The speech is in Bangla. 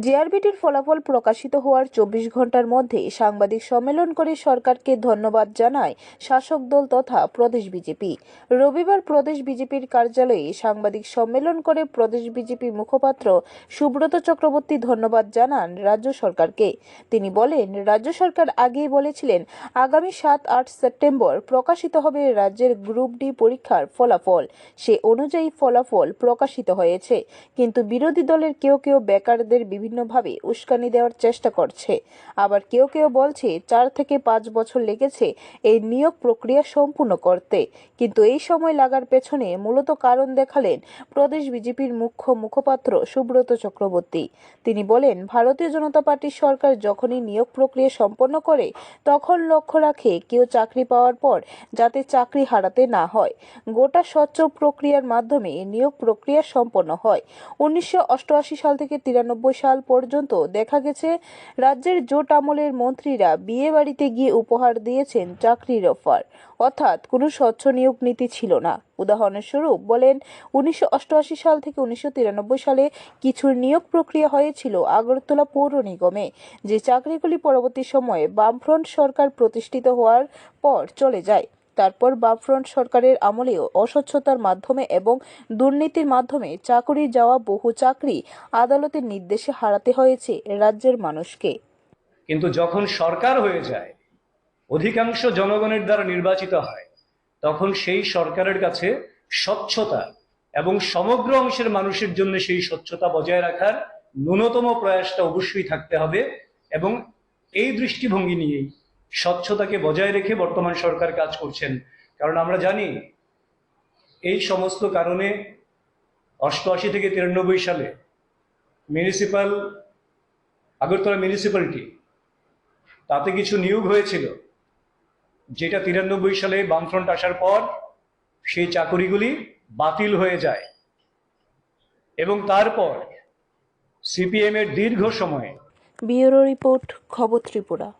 জিআরবিটির ফলাফল প্রকাশিত হওয়ার চব্বিশ ঘণ্টার মধ্যে সাংবাদিক সম্মেলন করে সরকারকে ধন্যবাদ জানায় শাসক দল তথা প্রদেশ বিজেপি। রবিবার প্রদেশ বিজেপির কার্যালয়ে সাংবাদিক সম্মেলন করে প্রদেশ বিজেপি মুখপাত্র সুব্রত চক্রবর্তী ধন্যবাদ জানান রাজ্য সরকারকে। তিনি বলেন, রাজ্য সরকার আগেই বলেছিলেন, আগামী সাত আট সেপ্টেম্বর প্রকাশিত হবে রাজ্যের গ্রুপ ডি পরীক্ষার ফলাফল। সে অনুযায়ী ফলাফল প্রকাশিত হয়েছে। কিন্তু বিরোধী দলের কেউ কেউ বেকারদের বিভিন্নভাবে উস্কানি দেওয়ার চেষ্টা করছে। আবার কেউ কেউ বলছে, চার থেকে পাঁচ বছর লেগেছে এই নিয়োগ প্রক্রিয়া সম্পূর্ণ করতে। কিন্তু এই সময় লাগার পেছনে মূলত কারণ দেখালেন প্রদেশ বিজেপির মুখ্য মুখপাত্র সুব্রত চক্রবর্তী। তিনি বলেন, ভারতীয় জনতা পার্টির সরকার যখনই নিয়োগ প্রক্রিয়া সম্পন্ন করে, তখন লক্ষ্য রাখে কেউ চাকরি পাওয়ার পর যাতে চাকরি হারাতে না হয়। গোটা স্বচ্ছ প্রক্রিয়ার মাধ্যমে নিয়োগ প্রক্রিয়া সম্পন্ন হয়। উনিশশো অষ্টআশি সাল থেকে তিরানব্বই সাল পর্যন্ত দেখা গেছে, রাজ্যের জোট আমলের মন্ত্রীরা বিয়ে বাড়িতে গিয়ে উপহার দিয়েছেন চাকরির অফার। অর্থাৎ কোনো স্বচ্ছ নিয়োগ নীতি ছিল না। উদাহরণস্বরূপ বলেন, উনিশশো অষ্টআশি সাল থেকে উনিশশো তিরানব্বই সালে কিছু নিয়োগ প্রক্রিয়া হয়েছিল আগরতলা পৌর নিগমে, যে চাকরিগুলি পরবর্তী সময়ে বামফ্রন্ট সরকার প্রতিষ্ঠিত হওয়ার পর চলে যায়। তারপর বামফ্রন্ট সরকারের আমলেও অস্বচ্ছতার মাধ্যমে এবং দুর্নীতির মাধ্যমে চাকরি যাওয়া বহু চাকরি আদালতের নির্দেশে হারাতে হয়েছে রাজ্যের মানুষকে। কিন্তু যখন সরকার হয়ে যায়, অধিকাংশ জনগণের দ্বারা নির্বাচিত হয়, তখন সেই সরকারের কাছে স্বচ্ছতা এবং সমগ্র অংশের মানুষের জন্য সেই স্বচ্ছতা বজায় রাখার ন্যূনতম প্রয়াসটা অবশ্যই থাকতে হবে এবং এই দৃষ্টিভঙ্গি নিয়েই স্বচ্ছতাকে বজায় রেখে বর্তমান সরকার কাজ করছেন। কারণ আমরা জানি, এই সমস্ত কারণে অষ্টআশি থেকে তিরানব্বই সালে মিউনিসিপাল আগরতলা মিউনিসিপ্যালিটি তাতে কিছু নিয়োগ হয়েছিল। যেটা তিরানব্বই সালে বামফ্রন্ট আসার পর সেই চাকুরিগুলি বাতিল হয়ে যায়। এবং তারপর সিপিএম এর দীর্ঘ সময়ে ব্যুরো রিপোর্ট, খবর ত্রিপুরা।